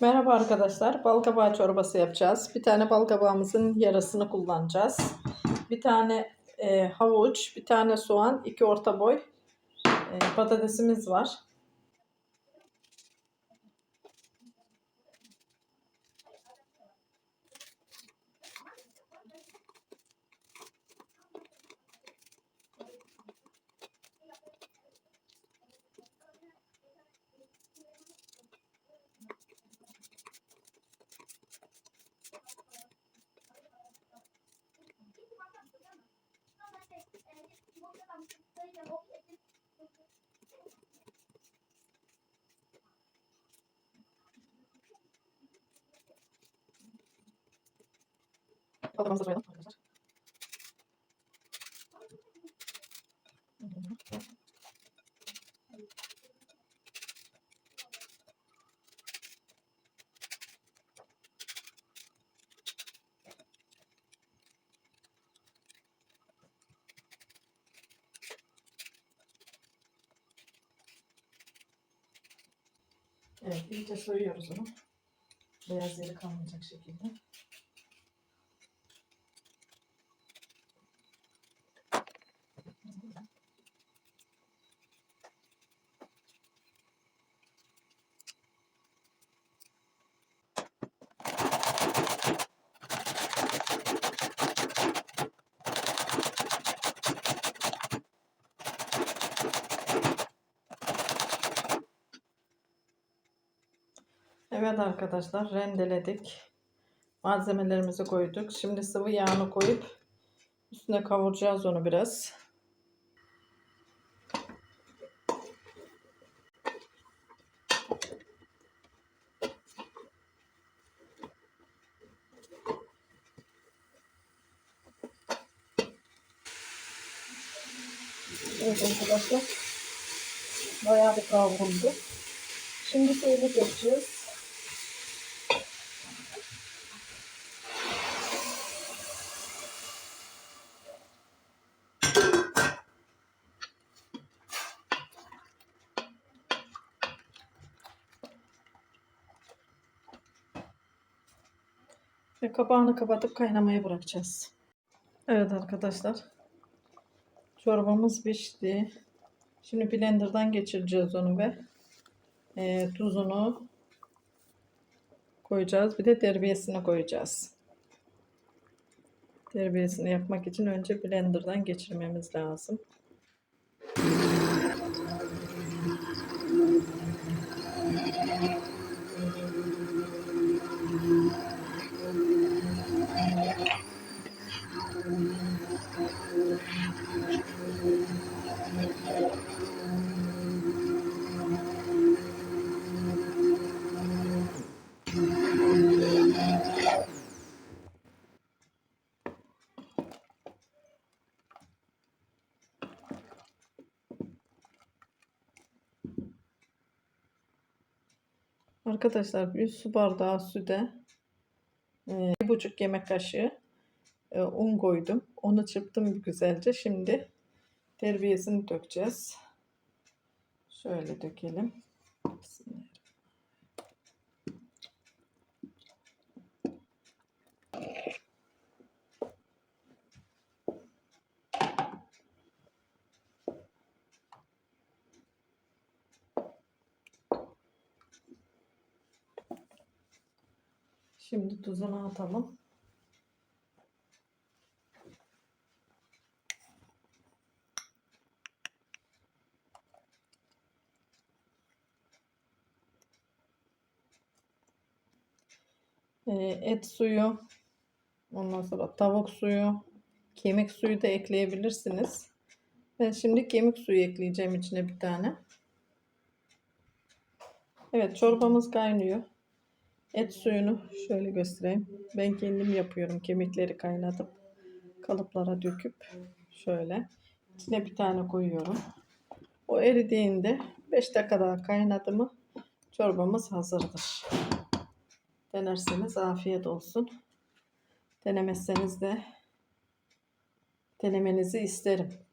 Merhaba arkadaşlar. Balkabağı çorbası yapacağız. Bir tane balkabağımızın yarısını kullanacağız. Bir tane e, havuç, bir tane soğan, iki orta boy e, patatesimiz var. Balkabağımızı da soyalım arkadaşlar. Evet, iyice soyuyoruz onu. Beyaz yeri kalmayacak şekilde. Evet arkadaşlar rendeledik. Malzemelerimizi koyduk. Şimdi sıvı yağını koyup üstüne kavuracağız onu biraz. Evet arkadaşlar. Bayağı bir kavruldu. Şimdi suyunu. Ve kapağını kapatıp kaynamaya bırakacağız. Evet arkadaşlar. Çorbamız pişti. Şimdi blenderdan geçireceğiz onu ve e, tuzunu koyacağız. Bir de terbiyesini koyacağız. Terbiyesini yapmak için önce blenderdan geçirmemiz lazım. Arkadaşlar bir su bardağı süde bir buçuk yemek kaşığı e, un koydum. Onu çırptım güzelce. Şimdi terbiyesini dökeceğiz. Şöyle dökelim. Bismillah. Şimdi tuzunu atalım. Ee, et suyu, ondan sonra tavuk suyu, kemik suyu da ekleyebilirsiniz. Ben şimdi kemik suyu ekleyeceğim içine bir tane. Evet çorbamız kaynıyor. Et suyunu şöyle göstereyim. Ben kendim yapıyorum. Kemikleri kaynatıp kalıplara döküp şöyle içine bir tane koyuyorum. O eridiğinde 5 dakika daha kaynadı mı çorbamız hazırdır. Denerseniz afiyet olsun. Denemezseniz de denemenizi isterim.